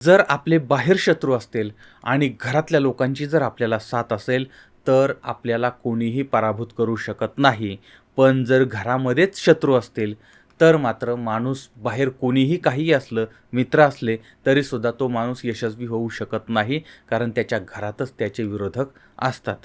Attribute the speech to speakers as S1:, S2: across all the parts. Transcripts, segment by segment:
S1: जर आपले बाहेर शत्रू असतील आणि घरातल्या लोकांची जर आपल्याला साथ असेल तर आपल्याला कोणीही पराभूत करू शकत नाही. पण जर घरामध्येच शत्रू असतील तर मात्र माणूस बाहेर कोणीही काही असलं मित्र असले तरीसुद्धा तो माणूस यशस्वी होऊ शकत नाही कारण त्याच्या घरातच त्याचे विरोधक असतात.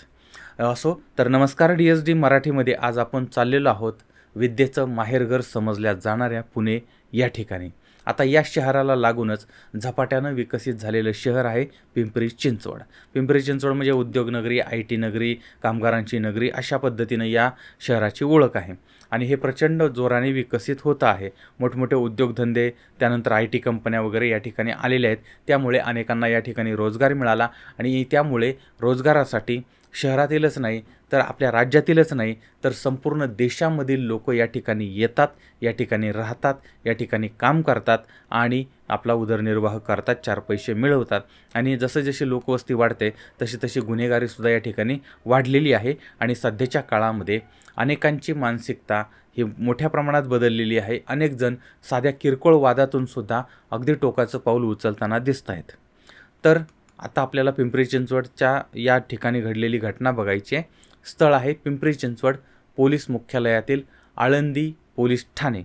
S1: असो तर नमस्कार डी एस डी मराठीमध्ये आज आपण चाललेलो आहोत. विद्येचं माहेरघर समजल्या जाणाऱ्या पुणे या ठिकाणी. आता या शहराला लागूनच झपाट्यानं विकसित झालेलं शहर आहे पिंपरी चिंचवड. पिंपरी चिंचवड म्हणजे उद्योगनगरी आय टी नगरी कामगारांची नगरी अशा पद्धतीनं या शहराची ओळख आहे. आणि हे प्रचंड जोराने विकसित होत आहे. मोठमोठे उद्योगधंदे त्यानंतर आय टी कंपन्या वगैरे या ठिकाणी आलेल्या आहेत. त्यामुळे अनेकांना या ठिकाणी रोजगार मिळाला आणि त्यामुळे रोजगारासाठी शहरातीलच नाही तर आपल्या राज्यातीलच नाही तर संपूर्ण देशामधील लोक या ठिकाणी येतात या ठिकाणी राहतात या ठिकाणी काम करतात आणि आपला उदरनिर्वाह करतात चार पैसे मिळवतात. आणि जसं जशी लोकवस्ती वाढते तशी तशी गुन्हेगारीसुद्धा या ठिकाणी वाढलेली आहे. आणि सध्याच्या काळामध्ये अनेकांची मानसिकता ही मोठ्या प्रमाणात बदललेली आहे. अनेकजण साध्या किरकोळ वादातूनसुद्धा अगदी टोकाचं पाऊल उचलताना दिसत आहेत तर आता आपल्याला पिंपरी चिंचवडच्या या ठिकाणी घडलेली घटना बघायची आहे. स्थळ आहे पिंपरी चिंचवड पोलीस मुख्यालयातील आळंदी पोलीस ठाणे.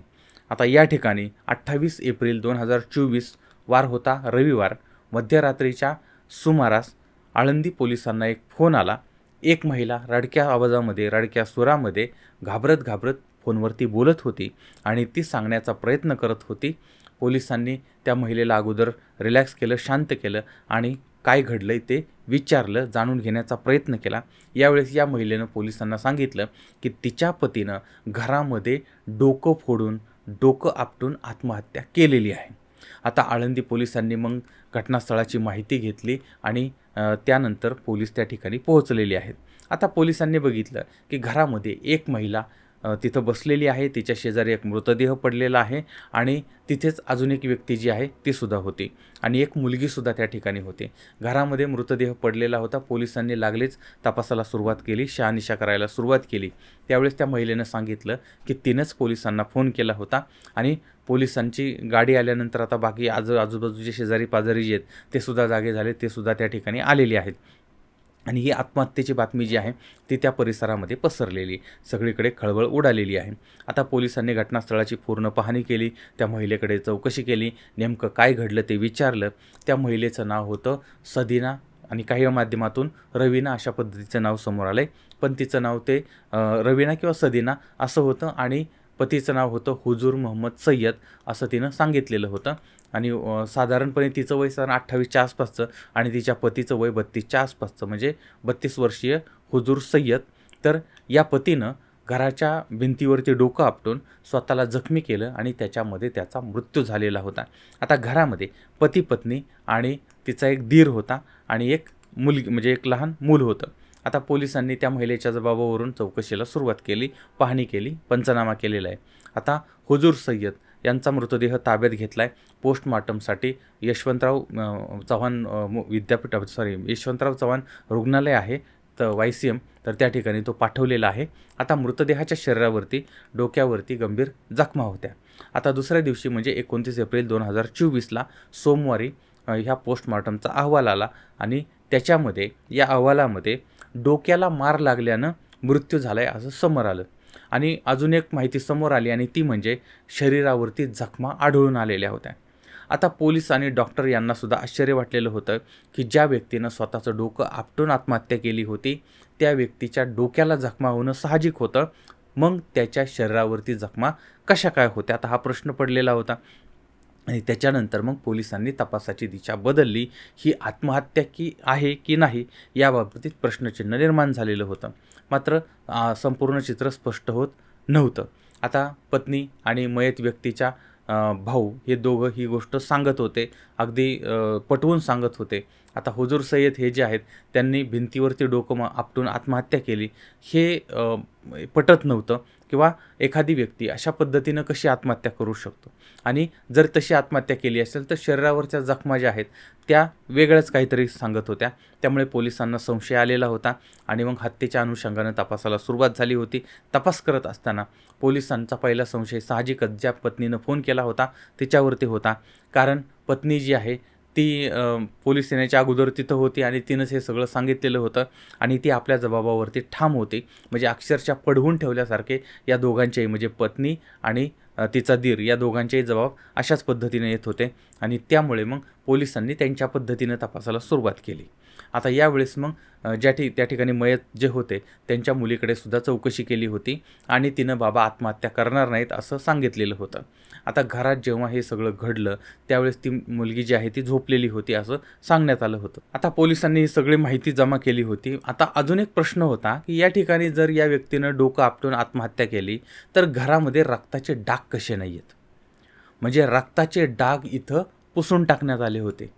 S1: आता या ठिकाणी अठ्ठावीस एप्रिल दोन हजार चोवीस वार होता. रविवार मध्यरात्रीच्या सुमारास आळंदी पोलिसांना एक फोन आला. एक महिला रडक्या आवाजामध्ये रडक्या सुरामध्ये घाबरत घाबरत फोनवरती बोलत होती आणि ती सांगण्याचा प्रयत्न करत होती. पोलिसांनी त्या महिलेला अगोदर रिलॅक्स केलं शांत केलं आणि काय घडलं ते विचारलं जाणून घेण्याचा प्रयत्न केला. यावेळेस या महिलेनं पोलिसांना सांगितलं की तिच्या पतीनं घरामध्ये डोकं फोडून डोकं आपटून आत्महत्या केलेली आहे. आता आळंदी पोलिसांनी मग घटनास्थळाची माहिती घेतली आणि त्यानंतर पोलीस त्या ठिकाणी पोहोचलेले आहेत. आता पोलिसांनी बघितलं की घरामध्ये एक महिला तिथं बसलेली आहे. तिच्या शेजारी एक मृतदेह पडलेला आहे आणि तिथेच अजून एक व्यक्ती जी आहे तीसुद्धा होती आणि एक मुलगीसुद्धा त्या ठिकाणी होती. घरामध्ये मृतदेह पडलेला होता. पोलिसांनी लागलीच तपासाला सुरुवात केली शहानिशा करायला सुरुवात केली. त्यावेळेस त्या महिलेनं सांगितलं की तिनंच पोलिसांना फोन केला होता आणि पोलिसांची गाडी आल्यानंतर आता बाकी आजू आजूबाजूचे शेजारी पाजारी जे आहेत ते सुद्धा जागे झाले ते सुद्धा त्या ठिकाणी आलेले आहेत. आणि ही आत्महत्येची बातमी जी आहे ती त्या परिसरामध्ये पसरलेली सगळीकडे खळबळ उडालेली आहे. आता पोलिसांनी घटनास्थळाची पूर्ण पाहणी केली त्या महिलेकडे चौकशी केली नेमकं काय घडलं ते विचारलं. त्या महिलेचं नाव होतं सदिना आणि काही माध्यमातून रवीना अशा पद्धतीचं नाव समोर आलं आहे पण तिचं नाव ते रवीना किंवा सदिना असं होतं आणि पतीचं नाव होतं हुजूर मोहम्मद सय्यद असं तिनं सांगितलेलं होतं. आणि साधारणपणे तिचं वय साधारण अठ्ठावीसच्या आसपासचं आणि तिच्या पतीचं वय बत्तीसच्या आसपासचं म्हणजे बत्तीस वर्षीय हुजूर सय्यद. तर या पतीनं घराच्या भिंतीवरती डोकं आपटून स्वतःला जखमी केलं आणि त्याच्यामध्ये त्याचा मृत्यू झालेला होता. आता घरामध्ये पती पत्नी आणि तिचा एक दीर होता आणि एक मुलगी म्हणजे एक लहान मूल होतं. आता पोलिसांनी त्या महिलेच्या जबाबावरून चौकशीला सुरुवात केली पाहणी केली पंचनामा केलेला आहे. आता हुजूर सय्यद यांचा मृतदेह ताब्यात घेतला आहे पोस्टमॉर्टमसाठी यशवंतराव चव्हाण विद्यापीठ सॉरी यशवंतराव चव्हाण रुग्णालय आहे तर वाय सी एम तर त्या ठिकाणी तो पाठवलेला आहे. आता मृतदेहाच्या शरीरावरती डोक्यावरती गंभीर जखमा होत्या. आता दुसऱ्या दिवशी म्हणजे एकोणतीस एप्रिल दोन हजार चोवीसला सोमवारी ह्या पोस्टमॉर्टमचा अहवाल आला आणि त्याच्यामध्ये या अहवालामध्ये डोक्याला मार लागल्यानं मृत्यू झाला आहे असं समोर आलं. आणि अजून एक माहिती समोर आली आणि ती म्हणजे शरीरावरती जखमा आढळून आलेल्या होत्या. आता पोलीस आणि डॉक्टर यांनासुद्धा आश्चर्य वाटलेलं होतं की ज्या व्यक्तीनं स्वतःचं डोकं आपटून आत्महत्या केली होती त्या व्यक्तीच्या डोक्याला जखमा होणं साहजिक होतं. मग त्याच्या शरीरावरती जखमा कशा काय होत्या? आता हा प्रश्न पडलेला होता. आणि त्याच्यानंतर मग पोलिसांनी तपासाची दिशा बदलली. ही आत्महत्या की आहे की नाही याबाबतीत प्रश्नचिन्ह निर्माण झालेलं होतं. मात्र संपूर्ण चित्र स्पष्ट होत नव्हतं. आता पत्नी आणि मयत व्यक्तीच्या भाऊ हे दोघं ही गोष्ट सांगत होते. अगदी पटवून सांगत होते. आता हुजूर सय्यद हे जे आहेत त्यांनी भिंतीवरती डोकं आपटून आत्महत्या केली. हे पटत नव्हतं. किंवा एखादी व्यक्ती अशा पद्धतीनं कशी आत्महत्या करू शकतो? आणि जर तशी आत्महत्या केली असेल तर शरीरावरच्या जखमा ज्या आहेत त्या वेगळंच काहीतरी सांगत होत्या. त्यामुळे पोलिसांना संशय आलेला होता आणि मग हत्येच्या अनुषंगानं तपासाला सुरुवात झाली होती. तपास करत असताना पोलिसांचा पहिला संशय साहजिकच ज्या पत्नीनं फोन केला होता तिच्यावरती होता. कारण पत्नी जी आहे ती पोलीस येण्याच्या अगोदर तिथं होती आणि तिनंच हे सगळं सांगितलेलं होतं आणि ती आपल्या जबाबावरती ठाम होती. म्हणजे अक्षरशः पडवून ठेवल्यासारखे या दोघांच्याही म्हणजे पत्नी आणि तिचा दीर या दोघांचेही जबाब अशाच पद्धतीने येत होते आणि त्यामुळे मग पोलिसांनी त्यांच्या पद्धतीनं तपासाला सुरुवात केली. आता यावेळेस मग ज्या ठिक त्या ठिकाणी मयत जे होते त्यांच्या मुलीकडे सुद्धा चौकशी केली होती आणि तिनं बाबा आत्महत्या करणार नाहीत असं सांगितलेलं होतं. आता घरात जेव्हा हे सगळं घडलं त्यावेळेस ती मुलगी जी आहे ती झोपलेली होती असं सांगण्यात आलं होतं. आता पोलिसांनी ही सगळी माहिती जमा केली होती. आता अजून एक प्रश्न होता की या ठिकाणी जर या व्यक्तीनं डोकं आपटून आत्महत्या केली तर घरामध्ये रक्ताचे डाग कसे नाही आहेत म्हणजे रक्ताचे डाग इथं पुसून टाकण्यात आले होते.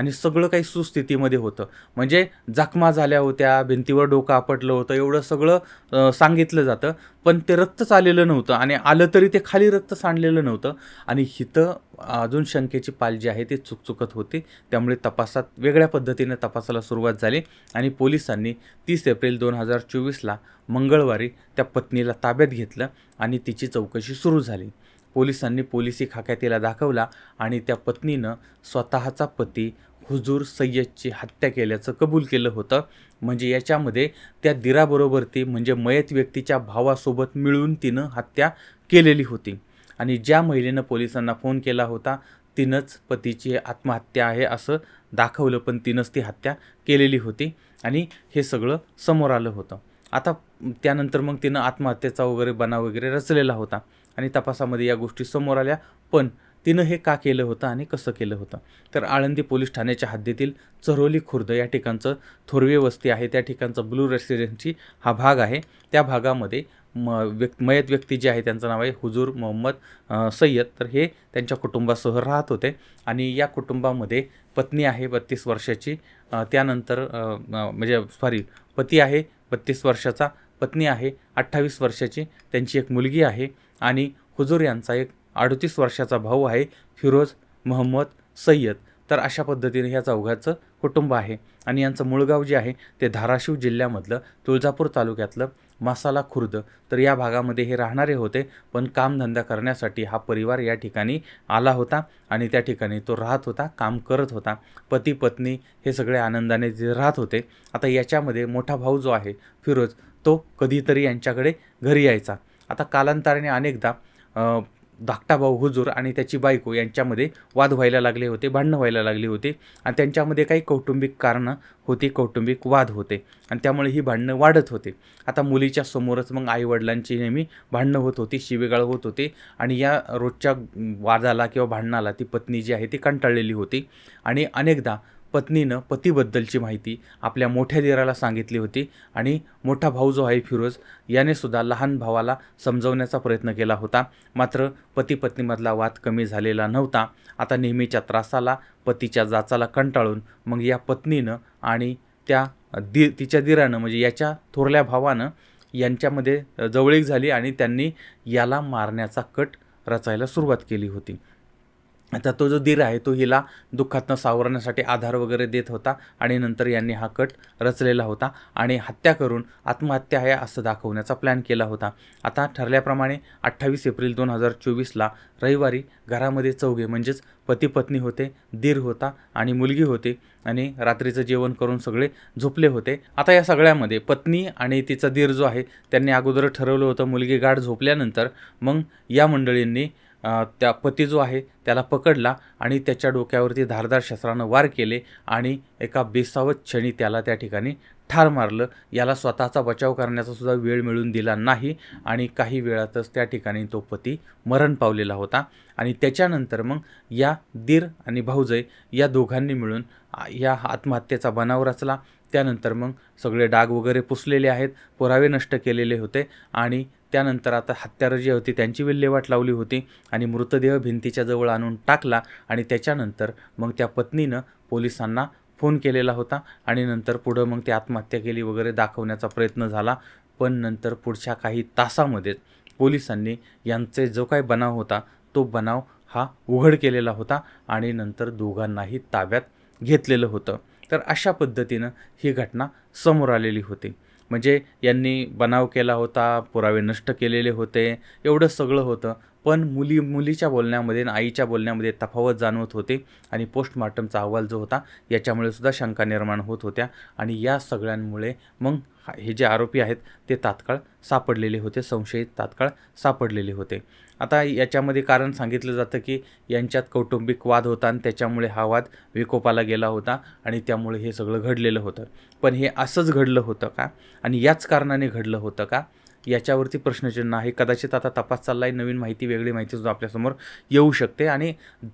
S1: आणि सगळं काही सुस्थितीमध्ये होतं. म्हणजे जखमा झाल्या होत्या भिंतीवर डोकं आपटलं होतं एवढं सगळं सांगितलं जातं. पण ते रक्तच आलेलं नव्हतं आणि आलं तरी ते खाली रक्त सांडलेलं नव्हतं. आणि हिथं अजून शंकेची पाल जी आहे ती चुकचुकत होती. त्यामुळे तपासात वेगळ्या पद्धतीने तपासाला सुरुवात झाली. आणि पोलिसांनी तीस एप्रिल दोन हजार चोवीसला मंगळवारी त्या पत्नीला ताब्यात घेतलं आणि तिची चौकशी सुरू झाली. पोलिसांनी पोलिसी खाक्या तिला दाखवला आणि त्या पत्नीनं स्वतःचा पती हुजूर सय्यदची हत्या केल्याचं कबूल केलं होतं. म्हणजे याच्यामध्ये त्या दिराबरोबर ती म्हणजे मयत व्यक्तीच्या भावासोबत मिळून तिनं हत्या केलेली होती. आणि ज्या महिलेनं पोलिसांना फोन केला होता तिनंच पतीची आत्महत्या आहे असं दाखवलं पण तिनंच ती हत्या केलेली होती. आणि हे सगळं समोर आलं होतं. आता त्यानंतर मग तिनं आत्महत्येचा वगैरे बनाव वगैरे रचलेला होता. आणि तपासामध्ये या गोष्टी समोर आल्या पण तिनं हे का केलं होतं आणि कसं केलं होतं? तर आळंदी पोलीस ठाण्याच्या हद्दीतील चरोली खुर्द या ठिकाणचं थोरवे वस्ती आहे. त्या ठिकाणचं ब्लू रेसिडेन्सी हा भाग आहे. त्या भागामध्ये म व्यक् मयत व्यक्ती जे आहे त्यांचं नाव आहे हुजूर मोहम्मद सय्यद. तर हे त्यांच्या कुटुंबासह राहत होते आणि या कुटुंबामध्ये पत्नी आहे बत्तीस वर्षाची. त्यानंतर म्हणजे सॉरी पती आहे बत्तीस वर्षाचा पत्नी आहे अठ्ठावीस वर्षाची त्यांची एक मुलगी आहे आणि हुजूर यांचा एक अडतीस वर्षाचा भाऊ आहे फिरोज महम्मद सय्यद. तर अशा पद्धतीने ह्या चौघाचं कुटुंब आहे. आणि यांचं मुळगाव जे आहे ते धाराशिव जिल्ह्यामधलं तुळजापूर तालुक्यातलं मसाला खुर्द. तर या भागामध्ये हे राहणारे होते पण कामधंदा करण्यासाठी हा परिवार या ठिकाणी आला होता आणि त्या ठिकाणी तो राहत होता काम करत होता. पती पत्नी हे सगळे आनंदाने जे राहत होते. आता याच्यामध्ये मोठा भाऊ जो आहे फिरोज तो कधीतरी यांच्याकडे घरी यायचा. आता कालांतराने अनेकदा धाकटा भाऊ हुजूर आणि त्याची बायको यांच्यामध्ये वाद व्हायला लागले होते भांडणं व्हायला लागली होती आणि त्यांच्यामध्ये काही कौटुंबिक कारणं होती कौटुंबिक वाद होते आणि त्यामुळे ही भांडणं वाढत होते. आता मुलीच्या समोरच मग आईवडिलांची नेहमी भांडणं होत होती शिवेगाळ होत होते आणि या रोजच्या वादाला किंवा भांडणाला ती पत्नी जी आहे ती कंटाळलेली होती आणि अनेकदा पत्नीनं पतीबद्दलची माहिती आपल्या मोठ्या दिराला सांगितली होती आणि मोठा भाऊ जो आहे फिरोज याने सुद्धा लहान भावाला समजवण्याचा प्रयत्न केला होता. मात्र पती पत्नीमधला वाद कमी झालेला नव्हता. आता नेहमीच्या त्रासाला पतीच्या जाचाला कंटाळून मग या पत्नीनं आणि त्या दि तिच्या दिरानं म्हणजे याच्या थोरल्या भावानं यांच्यामध्ये जवळीक झाली आणि त्यांनी याला मारण्याचा कट रचायला सुरुवात केली होती. आता तो जो दीर आहे तो हिला दुःखातनं सावरण्यासाठी आधार वगैरे देत होता आणि नंतर यांनी हा कट रचलेला होता आणि हत्या करून आत्महत्या आहे असं दाखवण्याचा प्लॅन केला होता. आता ठरल्याप्रमाणे अठ्ठावीस एप्रिल दोन हजार चोवीसला रविवारी घरामध्ये चौघे म्हणजेच पती पत्नी होते दीर होता आणि मुलगी होती आणि रात्रीचं जेवण करून सगळे झोपले होते. आता या सगळ्यामध्ये पत्नी आणि तिचा दीर जो आहे त्यांनी अगोदर ठरवलं होतं मुलगी गाठ झोपल्यानंतर मग या मंडळींनी त्या पती जो आहे त्याला पकडला आणि त्याच्या डोक्यावरती धारदार शस्त्रानं वार केले आणि एका बेसावत क्षणी त्याला त्या ठिकाणी ठार मारलं. याला स्वतःचा बचाव करण्याचा सुद्धा वेळ मिळून दिला नाही आणि काही वेळातच त्या ठिकाणी तो पती मरण पावलेला होता. आणि त्याच्यानंतर मग या दीर आणि भाऊजय या दोघांनी मिळून या आत्महत्येचा बनाव रचला. त्यानंतर मग सगळे डाग वगैरे पुसलेले आहेत पुरावे नष्ट केलेले होते आणि त्यानंतर आता हत्यारं जी होती त्यांची विल्हेवाट लावली होती आणि मृतदेह भिंतीच्या जवळ आणून टाकला आणि त्याच्यानंतर मग त्या पत्नीनं पोलिसांना फोन केलेला होता आणि नंतर पुढं मग ती आत्महत्या केली वगैरे दाखवण्याचा प्रयत्न झाला. पण नंतर पुढच्या काही तासामध्येच पोलिसांनी यांचे जो काही बनाव होता तो बनाव हा उघड केलेला होता आणि नंतर दोघांनाही ताब्यात घेतलेलं होतं. तर अशा पद्धतीनं ही घटना समोर आलेली होती. म्हणजे यांनी बनाव केला होता पुरावे नष्ट केलेले होते एवढं सगळं होतं. पण मुली मुलीच्या बोलण्यामध्ये आणि आईच्या बोलण्यामध्ये तफावत जाणवत होते आणि पोस्टमॉर्टमचा अहवाल जो होता याच्यामुळे सुद्धा शंका निर्माण होत होत्या. आणि या सगळ्यांमुळे मग हा- हे जे आरोपी आहेत ते तात्काळ सापडलेले होते संशयित तात्काळ सापडलेले होते. आता याच्यामध्ये कारण सांगितलं जातं की यांच्यात कौटुंबिक वाद होता आणि त्याच्यामुळे हा वाद विकोपाला गेला होता आणि त्यामुळे हे सगळं घडलेलं होतं. पण हे असंच घडलं होतं का? आणि याच कारणाने घडलं होतं का? याच्यावरती प्रश्नचिन्ह आहे कदाचित आता तपास चालला आहे नवीन माहिती वेगळी माहिती सुद्धा आपल्यासमोर येऊ शकते आणि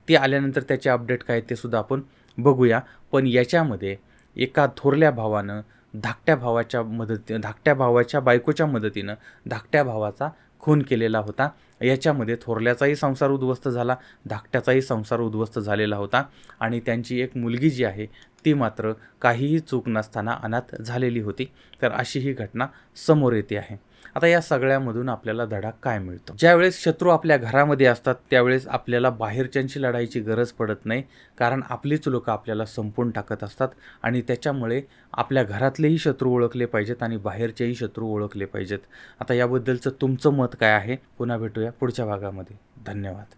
S1: ते आल्यानंतर त्याचे अपडेट काय ते सुद्धा आपण बघूया. पण याच्यामध्ये एका थोरल्या भावानं धाकट्या भावाच्या मदती धाकट्या भावाच्या बायकोच्या मदतीनं धाकट्या भावाचा खून केलेला होता. याच्यामध्ये थोरल्याचाही संसार उद्ध्वस्त झाला धाकट्याचाही संसार उद्ध्वस्त झालेला होता आणि त्यांची एक मुलगी जी आहे ती मात्र काहीही चूक नसताना अनाथ झालेली होती. तर अशी ही घटना समोर येते आहे. आता या सगळ्यामधून आपल्याला धडा काय मिळतो? ज्यावेळेस शत्रू आपल्या घरामध्ये असतात त्यावेळेस आपल्याला बाहेरच्यांशी लढाईची गरज पडत नाही कारण आपलीच लोकं आपल्याला संपून टाकत असतात आणि त्याच्यामुळे आपल्या घरातलेही शत्रू ओळखले पाहिजेत आणि बाहेरचेही शत्रू ओळखले पाहिजेत. आता याबद्दलचं तुमचं मत काय आहे? पुन्हा भेटूया पुढच्या भागामध्ये. धन्यवाद.